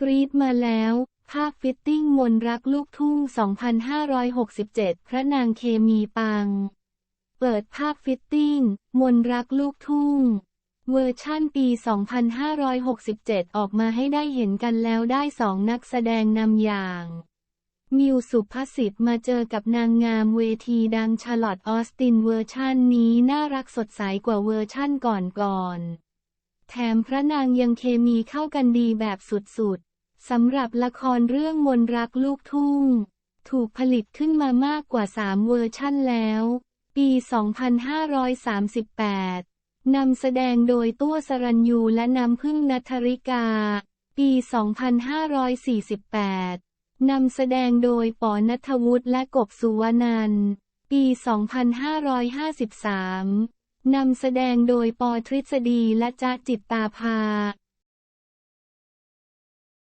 กรีดมาแล้ว ภาพฟิตติ้งมนรักลูกทุ่ง 2567 พระนางเคมีปัง เปิดภาพฟิตติ้ง มนรักลูกทุ่ง เวอร์ชั่นปี 2567 ออกมาให้ได้เห็นกันแล้วได้สองนักแสดงนำอย่าง มิวสุภสิทธิ์มาเจอกับนางงามเวทีดังชาลอตออสตินเวอร์ชั่นนี้น่ารักสดใสกว่าเวอร์ชั่นก่อนๆแถมพระนางยังเคมีเข้ากันดีแบบสุดๆ สำหรับละครเรื่องมนรักลูกทุ่ง ถูกผลิตขึ้นมามากกว่า 3 เวอร์ชั่นแล้ว ปี 2538 นำแสดงโดยตัวสรัญยูและน้ำพึ่งนัทริกา ปี 2548 นำแสดงโดยปอนัทวุฒิและกบสุวนันปี 2553 นำแสดงโดยปอทฤษฎีและจ๊ะจิตตาภา